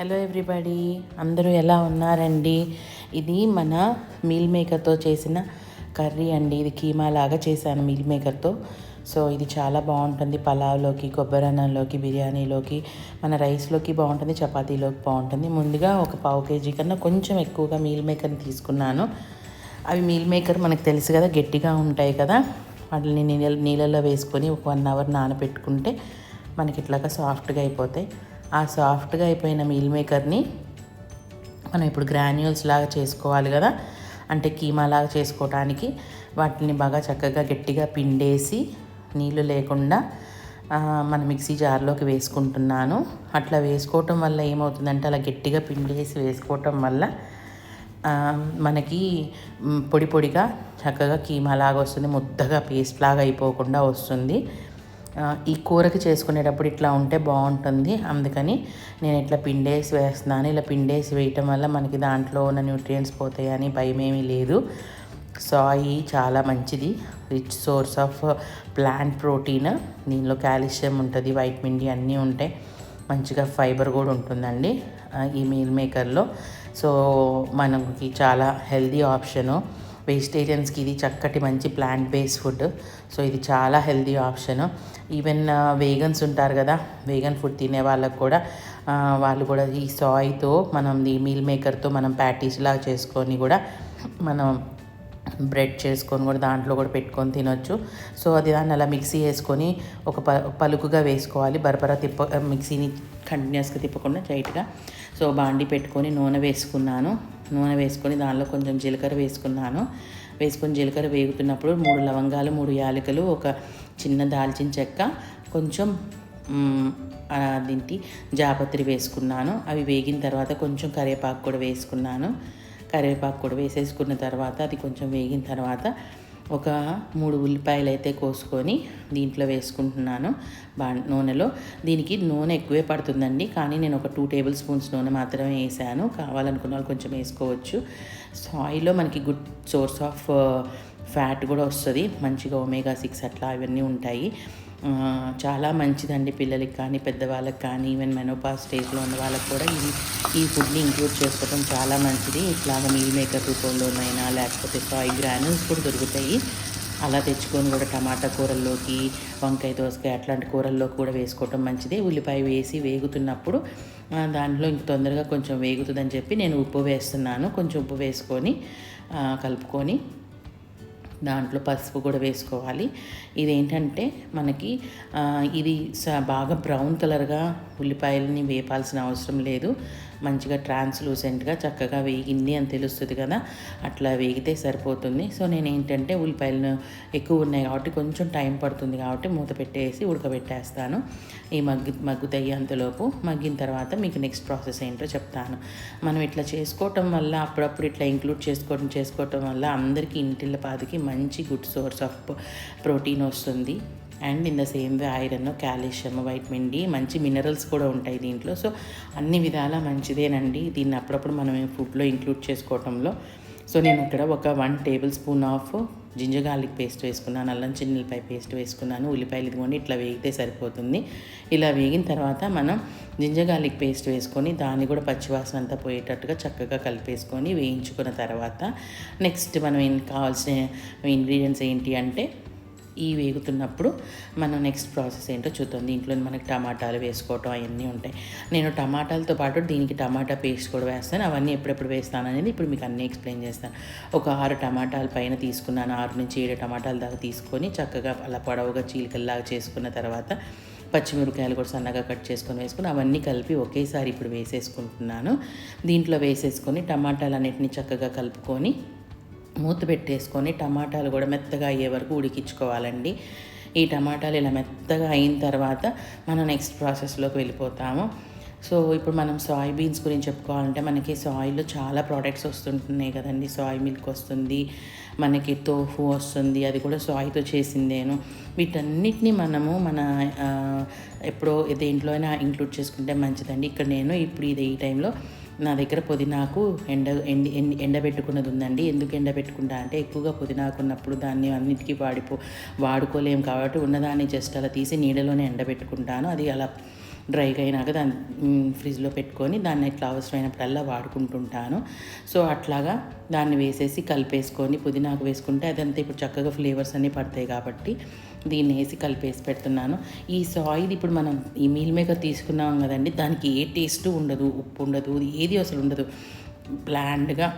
Hello everybody అందరూ ఎలా ఉన్నారండి? ఇది మన మీల్ మేకర్తో చేసిన కర్రీ అండి. ఇది కీమా లాగా చేశాను మీల్ మేకర్తో. సో ఇది చాలా బాగుంటుంది. పలావ్లోకి కొబ్బరి అన్నంలోకి బిర్యానీలోకి మన రైస్లోకి బాగుంటుంది చపాతీలోకి బాగుంటుంది. ముందుగా ఒక పావు కేజీ కన్నా కొంచెం ఎక్కువగా మీల్ మేకర్ని తీసుకున్నాను. అవి మీల్ మేకర్ మనకు తెలుసు కదా గట్టిగా ఉంటాయి కదా. వాటిని నీళ్ళ నీళ్ళల్లో వేసుకొని ఒక వన్ అవర్ నానబెట్టుకుంటే మనకి ఇట్లాగా సాఫ్ట్గా అయిపోతాయి. ఆ సాఫ్ట్గా అయిపోయిన మీల్ మేకర్ని మనం ఇప్పుడు గ్రాన్యూల్స్ లాగా చేసుకోవాలి కదా. అంటే కీమా లాగా చేసుకోవడానికి వాటిని బాగా చక్కగా గట్టిగా పిండేసి నీళ్ళు లేకుండా మన మిక్సీ జార్లోకి వేసుకుంటున్నాను. అట్లా వేసుకోవటం వల్ల ఏమవుతుందంటే అలా గట్టిగా పిండేసి వేసుకోవటం వల్ల మనకి పొడి పొడిగా చక్కగా కీమా లాగా వస్తుంది. ముద్దగా పేస్ట్ లాగా అయిపోకుండా వస్తుంది. ఈ కూరకి చేసుకునేటప్పుడు ఇట్లా ఉంటే బాగుంటుంది. అందుకని నేను ఇట్లా పిండేసి వేస్తున్నాను. ఇలా పిండేసి వేయటం వల్ల మనకి దాంట్లో ఉన్న న్యూట్రియంట్స్ పోతాయని భయం ఏమీ లేదు. సాయి చాలా మంచిది. Rich source of plant protein దీనిలో కాల్షియం ఉంటుంది వైటమిన్ డి అన్నీ ఉంటాయి. మంచిగా ఫైబర్ కూడా ఉంటుందండి ఈ మీల్ మేకర్లో సో మనకి చాలా హెల్దీ ఆప్షను వెజిటేరియన్స్కి ఇది చక్కటి మంచి ప్లాంట్ బేస్ ఫుడ్ సో ఇది చాలా హెల్దీ ఆప్షన్. ఈవెన్ వేగన్స్ ఉంటారు కదా వేగన్ ఫుడ్ తినే వాళ్ళకు కూడా వాళ్ళు కూడా ఈ సాయ్తో మనం ఈ మీల్ మేకర్తో మనం ప్యాటీస్ లాగా చేసుకొని కూడా మనం బ్రెడ్ చేసుకొని కూడా దాంట్లో కూడా పెట్టుకొని తినొచ్చు. సో అది దాన్ని అలా మిక్సీ వేసుకొని ఒక ప పలుకుగా వేసుకోవాలి. బర్బరా తిప్ప మిక్సీని కంటిన్యూస్గా తిప్పకుండా టైట్గా. సో బాండి పెట్టుకొని నూనె వేసుకున్నాను. నూనె వేసుకొని దానిలో కొంచెం జీలకర్ర వేసుకున్నాను. వేసుకొని జీలకర్ర వేగుతున్నప్పుడు మూడు లవంగాలు మూడు యాలకులు ఒక చిన్న దాల్చిన చెక్క కొంచెం దీనికి జాపత్రి వేసుకున్నాను. అవి వేగిన తర్వాత కొంచెం కరివేపాకు కూడా వేసుకున్నాను. కరివేపాకు కూడా వేసేసుకున్న తర్వాత అది కొంచెం వేగిన తర్వాత ఒక మూడు ఉల్లిపాయలు అయితే కోసుకొని దీంట్లో వేసుకుంటున్నాను బా నూనెలో. దీనికి నూనె ఎక్కువే పడుతుందండి. కానీ నేను ఒక టూ టేబుల్ స్పూన్స్ నూనె మాత్రమే వేసాను. కావాలనుకున్న వాళ్ళు కొంచెం వేసుకోవచ్చు. సాయిలో మనకి గుడ్ సోర్స్ ఆఫ్ ఫ్యాట్ కూడా వస్తుంది. మంచిగా ఒమేగా సిక్స్ అట్లా ఇవన్నీ ఉంటాయి. చాలా మంచిదండి పిల్లలకి కానీ పెద్దవాళ్ళకి కానీ ఈవెన్ మెనోపా స్టేజ్లో ఉన్న వాళ్ళకి కూడా ఈ ఈ ఫుడ్ని ఇంక్లూడ్ చేసుకోవడం చాలా మంచిది. ఇట్లాగ మీల్ మేకర్ రూపంలోనైనా లేకపోతే సాయి గ్రానుల్స్ కూడా దొరుకుతాయి. అలా తెచ్చుకొని కూడా టమాటా కూరల్లోకి వంకాయ దోసకాయ అట్లాంటి కూరల్లోకి కూడా వేసుకోవటం మంచిది. ఉల్లిపాయ వేసి వేగుతున్నప్పుడు దాంట్లో ఇంక తొందరగా కొంచెం వేగుతుందని చెప్పి నేను ఉప్పు వేస్తున్నాను. కొంచెం ఉప్పు వేసుకొని కలుపుకొని దాంట్లో పసుపు కూడా వేసుకోవాలి. ఇదేంటంటే మనకి ఇది బాగా బ్రౌన్ కలర్గా ఉల్లిపాయలని వేపాల్సిన అవసరం లేదు. మంచిగా ట్రాన్స్లూసెంట్గా చక్కగా వేగింది అని తెలుస్తుంది కదా. అట్లా వేగితే సరిపోతుంది. సో నేను ఏంటంటే ఉల్లిపాయలు ఎక్కువ ఉన్నాయి కాబట్టి కొంచెం టైం పడుతుంది కాబట్టి మూత పెట్టేసి ఉడకబెట్టేస్తాను. ఈ మగ్గి మగ్గుతాయి అంతలోపు. మగ్గిన తర్వాత మీకు నెక్స్ట్ ప్రాసెస్ ఏంటో చెప్తాను. మనం ఇట్లా చేసుకోవటం వల్ల అప్పుడప్పుడు ఇట్లా ఇంక్లూడ్ చేసుకోవడం చేసుకోవటం వల్ల అందరికీ ఇంటిల్ల పాదికి మంచి గుడ్ సోర్స్ ఆఫ్ ప్రోటీన్ వస్తుంది. And in the same way iron calcium vitamin D మంచి మినరల్స్ కూడా ఉంటాయి దీంట్లో. సో అన్ని విధాల మంచిదేనండి. దీన్ని అప్పుడప్పుడు మనం ఫుడ్లో ఇంక్లూడ్ చేసుకోవటంలో. సో నేను ఇక్కడ ఒక one tablespoon of ginger garlic paste వేసుకున్నాను. అల్లం చిన్నపాయ పేస్ట్ వేసుకున్నాను. ఉల్లిపాయలు ఇదిగోండి ఇట్లా వేగితే సరిపోతుంది. ఇలా వేగిన తర్వాత మనం జింజర్ గార్లిక్ పేస్ట్ వేసుకొని దాన్ని కూడా పచ్చివాసన అంతా పోయేటట్టుగా చక్కగా కలిపేసుకొని వేయించుకున్న తర్వాత నెక్స్ట్ మనం ఏం కావాల్సిన ఇంగ్రీడియంట్స్ ఏంటి అంటే ఈ వేగుతున్నప్పుడు మనం నెక్స్ట్ ప్రాసెస్ ఏంటో చూద్దాం. దీంట్లో మనకి టమాటాలు వేసుకోవటం అవన్నీ ఉంటాయి. నేను టమాటాలతో పాటు దీనికి టమాటా పేస్ట్ కూడా వేస్తాను. అవన్నీ ఎప్పుడెప్పుడు వేస్తాను అనేది ఇప్పుడు మీకు అన్నీ ఎక్స్ప్లెయిన్ చేస్తాను. ఒక ఆరు టమాటాలు పైన తీసుకున్నాను. ఆరు నుంచి ఏడు టమాటాల దాకా తీసుకొని చక్కగా అలా పొడవుగా చీలికల్లాగా చేసుకున్న తర్వాత పచ్చిమిరపకాయలు కూడా సన్నగా కట్ చేసుకొని వేసుకుని అవన్నీ కలిపి ఒకేసారి ఇప్పుడు వేసేసుకుంటున్నాను. దీంట్లో వేసేసుకొని టమాటాలు టమాటాలన్నిటిని చక్కగా కలుపుకొని మూత పెట్టేసుకొని టమాటాలు కూడా మెత్తగా అయ్యే వరకు ఉడికించుకోవాలండి. ఈ టమాటాలు ఇలా మెత్తగా అయిన తర్వాత మనం నెక్స్ట్ ప్రాసెస్లోకి వెళ్ళిపోతాము. సో ఇప్పుడు మనం సాయ్ బీన్స్ గురించి చెప్పుకోవాలంటే మనకి సాయిల్లో చాలా ప్రోడక్ట్స్ వస్తుంటున్నాయి కదండి. సాయ్ మిల్క్ వస్తుంది మనకి తోఫు వస్తుంది అది కూడా సాయితో చేసిందేను. వీటన్నిటిని మనము మన ఎప్పుడో దేంట్లో అయినా ఇంక్లూడ్ చేసుకుంటే మంచిదండి. ఇక్కడ నేను ఇప్పుడు ఇది ఈ టైంలో నా దగ్గర పుదీనాకు ఎండ ఎండి ఎండబెట్టుకున్నది ఉందండి. ఎందుకు ఎండబెట్టుకుంటా అంటే ఎక్కువగా పుదీనాకు ఉన్నప్పుడు దాన్ని అన్నిటికీ వాడిపో వాడుకోలేము కాబట్టి ఉన్నదాన్ని జస్ట్ అలా తీసి నీడలోనే ఎండబెట్టుకుంటాను. అది అలా డ్రైగా అయినాక దాన్ని ఫ్రిడ్జ్లో పెట్టుకొని దాన్ని ఇట్లా అవసరమైనప్పుడల్లా వాడుకుంటుంటాను. సో అట్లాగా దాన్ని వేసేసి కలిపేసుకొని పుదీనాకు వేసుకుంటే అదంతా ఇప్పుడు చక్కగా ఫ్లేవర్స్ అన్నీ పడతాయి కాబట్టి దీన్ని వేసి కలిపేసి పెడుతున్నాను. ఈ సాయిల్ ఇప్పుడు మనం ఈ మీల్ మేకర్ తీసుకున్నాం కదండి దానికి ఏ టేస్ట్ ఉండదు ఉప్పు ఉండదు ఏది అసలు ఉండదు. ప్లాండ్గా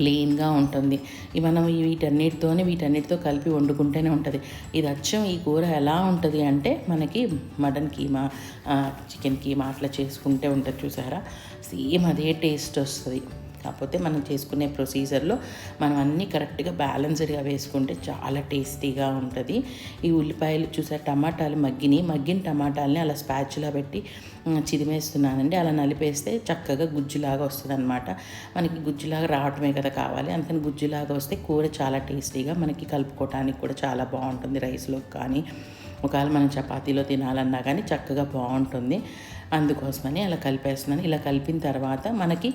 ప్లెయిన్గా ఉంటుంది. ఇవి మనం వీటన్నిటితోనే వీటన్నిటితో కలిపి వండుకుంటేనే ఉంటుంది. ఇది అచ్చం ఈ కూర ఎలా ఉంటుంది అంటే మనకి మటన్ కీమా చికెన్ కీమా అట్లా చేసుకుంటే ఉంటుంది చూసారా? సేమ్ అదే టేస్ట్ వస్తుంది. కాకపోతే మనం చేసుకునే ప్రొసీజర్లో మనం అన్నీ కరెక్ట్గా బ్యాలెన్స్డ్గా వేసుకుంటే చాలా టేస్టీగా ఉంటుంది. ఈ ఉల్లిపాయలు చూసారు టమాటాలు మగ్గిని మగ్గిన టమాటాలని అలా స్పాచ్లా పెట్టి చిదిమేస్తున్నానండి. అలా నలిపేస్తే చక్కగా గుజ్జులాగా వస్తుంది అనమాట మనకి గుజ్జులాగా రావటమే కదా కావాలి. అందుకని గుజ్జులాగా వస్తే కూర చాలా టేస్టీగా మనకి కలుపుకోవటానికి కూడా చాలా బాగుంటుంది రైస్లో కానీ ఒకవేళ మనం చపాతీలో తినాలన్నా కానీ చక్కగా బాగుంటుంది. అందుకోసమని అలా కలిపేస్తున్నాను. ఇలా కలిపిన తర్వాత మనకి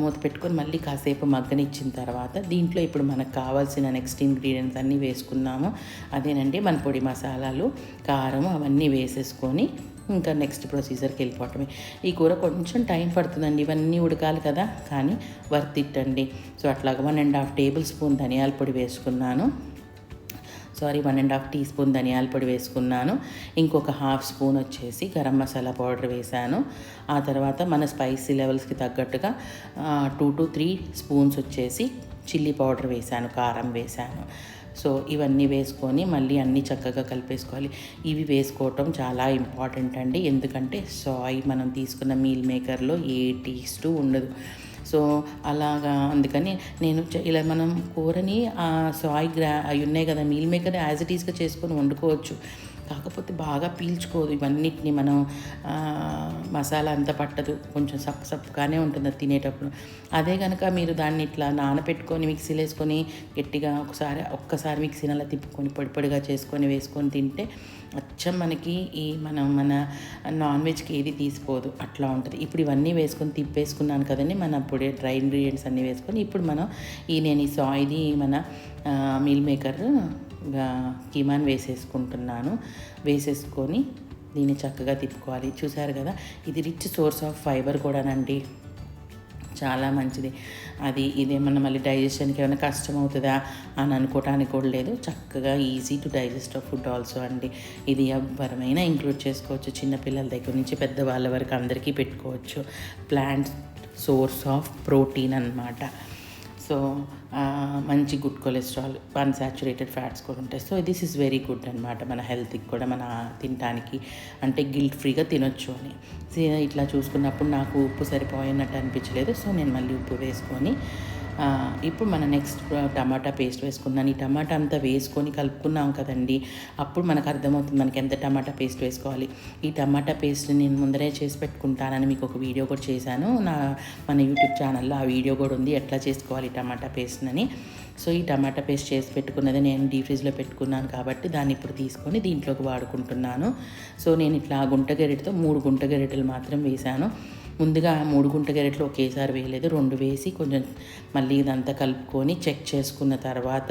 మూత పెట్టుకొని మళ్ళీ కాసేపు మగ్గనిచ్చిన తర్వాత దీంట్లో ఇప్పుడు మనకు కావాల్సిన నెక్స్ట్ ఇంగ్రీడియంట్స్ అన్నీ వేసుకున్నాము. అదేనండి మన పొడి మసాలాలు కారం అవన్నీ వేసేసుకొని ఇంకా నెక్స్ట్ ప్రొసీజర్కి వెళ్ళిపోవటమే. ఈ కూర కొంచెం టైం పడుతుందండి. ఇవన్నీ ఉడకాలి కదా. కానీ వర్త్ ఇట్ అండి సో అట్లాగా one and half tablespoon ధనియాల పొడి వేసుకున్నాను. Sorry one and half teaspoon ధనియాల పొడి వేసుకున్నాను. ఇంకొక హాఫ్ స్పూన్ వచ్చేసి గరం మసాలా పౌడర్ వేశాను. ఆ తర్వాత మన స్పైసీ లెవెల్స్కి తగ్గట్టుగా టూ టు త్రీ స్పూన్స్ వచ్చేసి చిల్లీ పౌడర్ వేశాను కారం వేశాను. సో ఇవన్నీ వేసుకొని మళ్ళీ అన్నీ చక్కగా కలిపేసుకోవాలి. ఇవి వేసుకోవటం చాలా ఇంపార్టెంట్ అండి. ఎందుకంటే సాయి మనం తీసుకున్న మీల్ మేకర్లో ఏ టేస్టు ఉండదు. సో అలాగా అందుకని నేను ఇలా మనం కూరని సాయి గ్రా అవి ఉన్నాయి కదా మీల్ మేకర్ యాజ్ ఇట్ ఈస్గా చేసుకొని వండుకోవచ్చు. కాకపోతే బాగా పీల్చుకోదు. ఇవన్నిటిని మనం మసాలా అంతా పట్టదు. కొంచెం సప్పు సప్పుగానే ఉంటుంది అది తినేటప్పుడు. అదే కనుక మీరు దాన్ని ఇట్లా నానపెట్టుకొని మిక్సీలో వేసుకొని గట్టిగా ఒకసారి ఒక్కసారి మిక్సీని అలా తిప్పుకొని పొడి పొడిగా చేసుకొని వేసుకొని తింటే అచ్చం మనకి ఈ మనం మన నాన్ వెజ్కి ఏది తీసిపోదు. అట్లా ఉంటుంది. ఇప్పుడు ఇవన్నీ వేసుకొని తిప్పేసుకున్నాను కదండి. మన పొడి డ్రై ఇంగ్రీడియంట్స్ అన్నీ వేసుకొని ఇప్పుడు మనం ఈ నేను ఈ సాయిది మన మీల్ మేకర్ కిమాన్ వేసేసుకుంటున్నాను. వేసేసుకొని దీన్ని చక్కగా తిప్పుకోవాలి. చూసారు కదా? ఇది రిచ్ సోర్స్ ఆఫ్ ఫైబర్ కూడానండి. చాలా మంచిది. అది ఇదేమన్నా మళ్ళీ డైజెషన్కి ఏమైనా కష్టం అవుతుందా అని అనుకోవటానికి కూడా లేదు. చక్కగా easy to digest of food also అండి. ఇది ఎవరమైనా ఇంక్లూడ్ చేసుకోవచ్చు. చిన్నపిల్లల దగ్గర నుంచి పెద్దవాళ్ళ వరకు అందరికీ పెట్టుకోవచ్చు. ప్లాంట్ సోర్స్ ఆఫ్ ప్రోటీన్ అన్నమాట. సో మంచి గుడ్ కొలెస్ట్రాల్ అన్సాచురేటెడ్ ఫ్యాట్స్ కూడా ఉంటాయి. So this is very good అనమాట మన హెల్త్కి కూడా మన తినడానికి అంటే గిల్ట్ ఫ్రీగా తినొచ్చు అని. సో ఇట్లా చూసుకున్నప్పుడు నాకు ఉప్పు సరిపోయినట్టు అనిపించలేదు. సో నేను మళ్ళీ ఉప్పు వేసుకొని ఇప్పుడు మన నెక్స్ట్ టమాటా పేస్ట్ వేసుకున్నాను ఈ టమాటా అంతా వేసుకొని కలుపుకున్నాం కదండి. అప్పుడు మనకు అర్థమవుతుంది మనకి ఎంత టమాటా పేస్ట్ వేసుకోవాలి. ఈ టమాటా పేస్ట్ నేను ముందరే చేసి పెట్టుకుంటానని మీకు ఒక వీడియో కూడా చేశాను. నా మన యూట్యూబ్ ఛానల్లో ఆ వీడియో కూడా ఉంది. ఎట్లా చేసుకోవాలి టమాటా పేస్ట్ అని. సో ఈ టమాటా పేస్ట్ చేసి పెట్టుకున్నది నేను డీ ఫ్రిజ్లో పెట్టుకున్నాను కాబట్టి దాన్ని ఇప్పుడు తీసుకొని దీంట్లోకి వాడుకుంటున్నాను. సో నేను ఇట్లా గుంట గరిటతో మూడు గుంట గెరెటలు మాత్రం వేశాను. ముందుగా మూడు గుంట గెరెట్లు ఒకేసారి వేయలేదు. రెండు వేసి కొంచెం మళ్ళీ ఇదంతా కలుపుకొని చెక్ చేసుకున్న తర్వాత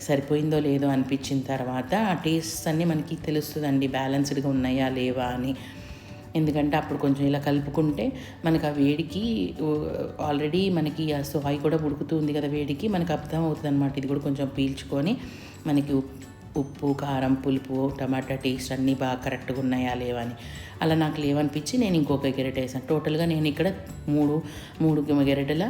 సరిపోయిందో లేదో అనిపించిన తర్వాత ఆ టేస్ట్స్ అన్నీ మనకి తెలుస్తుందండి. బ్యాలెన్స్డ్గా ఉన్నాయా లేవా అని. ఎందుకంటే అప్పుడు కొంచెం ఇలా కలుపుకుంటే మనకు ఆ వేడికి ఆల్రెడీ మనకి ఆ సోయ్ కూడా ఉడుకుతుంది కదా వేడికి మనకు అర్థం అవుతుంది అనమాట ఇది కూడా కొంచెం పీల్చుకొని మనకి ఉప్పు కారం పులుపు టమాటా టేస్ట్ అన్నీ బాగా కరెక్ట్గా ఉన్నాయా లేవా అని. అలా నాకు లేవనిపించి నేను ఇంకొక గెరెట్ వేసాను టోటల్గా నేను ఇక్కడ మూడు మూడు గెరెటల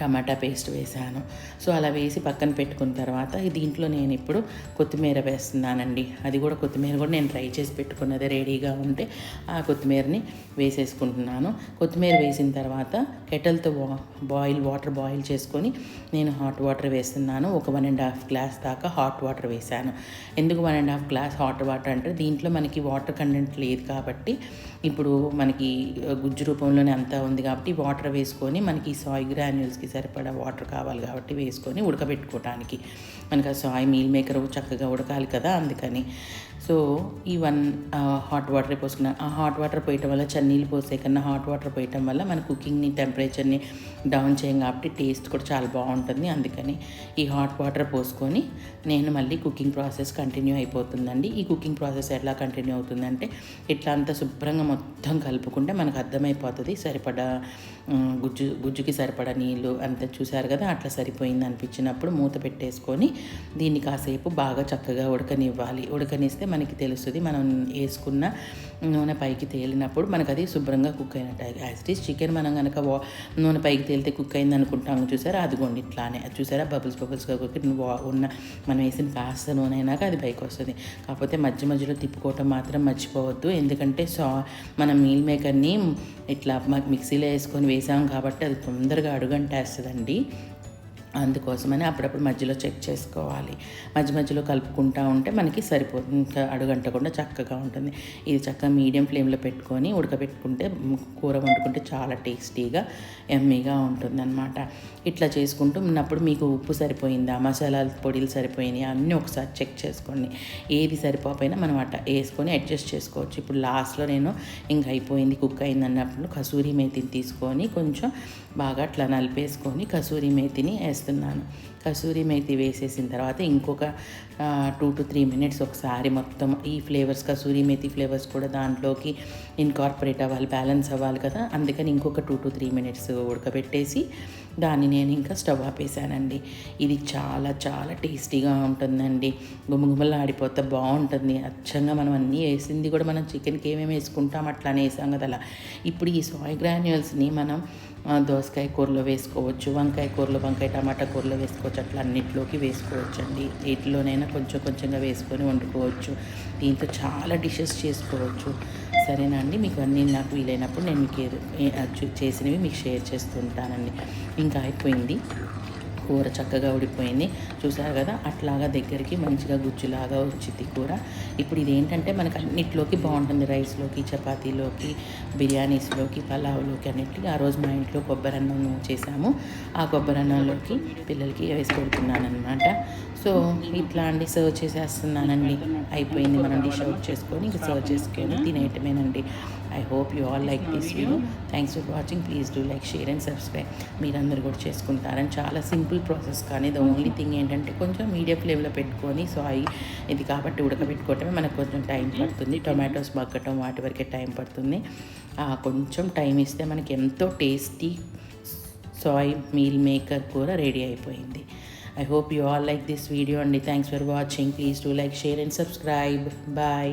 టమాటా పేస్ట్ వేసాను సో అలా వేసి పక్కన పెట్టుకున్న తర్వాత దీంట్లో నేను ఇప్పుడు కొత్తిమీర వేస్తున్నానండి. అది కూడా కొత్తిమీర కూడా నేను ట్రై చేసి పెట్టుకున్నది రెడీగా ఉంటే ఆ కొత్తిమీరని వేసేసుకుంటున్నాను. కొత్తిమీర వేసిన తర్వాత కెటల్తో బాయిల్ వాటర్ బాయిల్ చేసుకొని నేను హాట్ వాటర్ వేస్తున్నాను. ఒక వన్ అండ్ హాఫ్ గ్లాస్ దాకా హాట్ వాటర్ వేసాను ఎందుకు one and half glass hot water అంటే దీంట్లో మనకి వాటర్ కంటెంట్ లేదు కాబట్టి ఇప్పుడు మనకి గుజ్జు రూపంలోనే అంతా ఉంది కాబట్టి వాటర్ వేసుకొని మనకి సాయి గ్రాన్యూల్స్కి సరిపడా వాటర్ కావాలి కాబట్టి వేసుకొని ఉడకబెట్టుకోవడానికి మనకు ఆ సాయ్ మీల్ మేకర్ చక్కగా ఉడకాలి కదా అందుకని. సో ఈ వన్ హాట్ వాటర్ పోసుకున్నాను ఆ హాట్ వాటర్ పోయటం వల్ల చన్నీళ్ళు పోసే కన్నా హాట్ వాటర్ పోయటం వల్ల మన కుకింగ్ని టెంపరేచర్ని డౌన్ చేయం కాబట్టి టేస్ట్ కూడా చాలా బాగుంటుంది. అందుకని ఈ హాట్ వాటర్ పోసుకొని నేను మళ్ళీ కుకింగ్ ప్రాసెస్ కంటిన్యూ అయిపోతుందండి. ఈ కుకింగ్ ప్రాసెస్ ఎలా కంటిన్యూ అవుతుందంటే ఇట్లా అంతా శుభ్రంగా మొత్తం కలుపుకుంటే మనకు అర్థమైపోతుంది. సరిపడా గుజ్జు గుజ్జుకి సరిపడా నీళ్ళు అంత చూశారు కదా అట్లా సరిపోయింది అనిపించినప్పుడు మూత పెట్టేసుకొని దీన్ని కాసేపు బాగా చక్కగా ఉడకనివ్వాలి. ఉడకనిస్తే మనకి తెలుస్తుంది మనం వేసుకున్న నూనె పైకి తేలినప్పుడు మనకు అది శుభ్రంగా కుక్ అయినట్టు యాజ్ ఇట్ ఈస్ చికెన్ మనం కనుక వా నూనె పైకి తేలితే కుక్ అయింది అనుకుంటాము చూసారా? అదిగోండి ఇట్లానే. అది చూసారా? బబుల్స్ బబుల్స్గా కుక్ వా- ఉన్న మనం వేసిన కాస్త నూనె అయినాక అది పైకి వస్తుంది. కాకపోతే మధ్య మధ్యలో తిప్పుకోవటం మాత్రం మర్చిపోవద్దు. ఎందుకంటే సా మన మీల్ మేకర్ని ఇట్లా మిక్సీలో వేసుకొని వేసాం కాబట్టి అది తొందరగా అడుగంటేస్తుందండి. అందుకోసమని అప్పుడప్పుడు మధ్యలో చెక్ చేసుకోవాలి. మధ్య మధ్యలో కలుపుకుంటూ ఉంటే మనకి సరిపోతుంది ఇంకా అడుగంటకుండా చక్కగా ఉంటుంది. ఇది చక్కగా మీడియం ఫ్లేమ్లో పెట్టుకొని ఉడకబెట్టుకుంటే కూర వండుకుంటే చాలా టేస్టీగా ఎమ్మీగా ఉంటుందన్నమాట. ఇట్లా చేసుకుంటూ ఉన్నప్పుడు మీకు ఉప్పు సరిపోయిందా మసాలా పొడిలు సరిపోయినాయి అన్నీ ఒకసారి చెక్ చేసుకోండి. ఏది సరిపోకపోయినా మనం అట్ట వేసుకొని అడ్జస్ట్ చేసుకోవచ్చు. ఇప్పుడు లాస్ట్లో నేను ఇంక అయిపోయింది కుక్ అయింది అన్నప్పుడు కసూరి మేతిని తీసుకొని కొంచెం బాగా అట్లా నలిపేసుకొని కసూరి మేతిని వేస్తున్నాను. కసూరి మేతి వేసేసిన తర్వాత ఇంకొక టూ టు త్రీ మినిట్స్ ఒకసారి మొత్తం ఈ ఫ్లేవర్స్ కసూరి మేతి ఫ్లేవర్స్ కూడా దాంట్లోకి ఇన్కార్పొరేట్ అవ్వాలి బ్యాలెన్స్ అవ్వాలి కదా. అందుకని ఇంకొక టూ టు త్రీ మినిట్స్ ఉడకబెట్టేసి దాన్ని నేను ఇంకా స్టవ్ ఆపేసానండి ఇది చాలా చాలా టేస్టీగా ఉంటుందండి. గుమగుమలు ఆడిపోతే బాగుంటుంది. అచ్చంగా మనం అన్నీ వేసింది కూడా మనం చికెన్కి ఏమేమి వేసుకుంటాం అట్లానే వేసాం కదా అలా. ఇప్పుడు ఈ సాయ్ గ్రాన్యూల్స్ని మనం దోసకాయ కూరలో వేసుకోవచ్చు వంకాయ కూరలో వంకాయ టమాటా కూరలో వేసుకోవచ్చు అట్లా అన్నిట్లోకి వేసుకోవచ్చండి. వీటిలోనైనా కొంచెం కొంచెంగా వేసుకొని వండుకోవచ్చు. దీంతో చాలా డిషెస్ చేసుకోవచ్చు. సరేనా అండి? మీకు అన్నీ నాకు వీలైనప్పుడు నేను మీకు చేసినవి మీకు షేర్ చేస్తుంటానండి. ఇంకా అయిపోయింది. కూర చక్కగా ఉడిపోయింది చూసారు కదా? అట్లాగా దగ్గరికి మంచిగా గుజ్జులాగా వచ్చింది కూర. ఇప్పుడు ఇది ఏంటంటే మనకు అన్నిట్లోకి బాగుంటుంది. రైస్లోకి చపాతీలోకి బిర్యానీస్లోకి పలావ్లోకి అన్నిటికీ ఆ రోజు మా ఇంట్లో కొబ్బరి అన్నం చేసాము ఆ కొబ్బరి అన్నంలోకి పిల్లలకి వేసి పెడుతున్నాను అనమాట సో ఇట్లా అండి. సర్వ్ చేసేస్తున్నానండి. అయిపోయింది. మనం డిష్ అవుట్ చేసుకొని ఇంకా సర్వ్ చేసుకొని తినేయటమేనండి. I hope you all like this video thanks for watching please do like share and subscribe మీరందరూ కూడా చేసుకుంటారని చాలా సింపుల్ ప్రాసెస్ కానీ ద ఓన్లీ థింగ్ ఏంటంటే కొంచెం మీడియం ఫ్లేమ్లో పెట్టుకొని సో అవి ఇది కాబట్టి ఉడకబెట్టుకోవటమే మనకు కొంచెం టైం పడుతుంది. టొమాటోస్ మగ్గటం వాటి వరకే టైం పడుతుంది. ఆ, కొంచెం టైం ఇస్తే మనకి ఎంతో టేస్టీ సాయ్ మీల్ మేకర్ కూర రెడీ అయిపోయింది. I hope you all like this video అండి. Thanks for watching please do like share and subscribe bye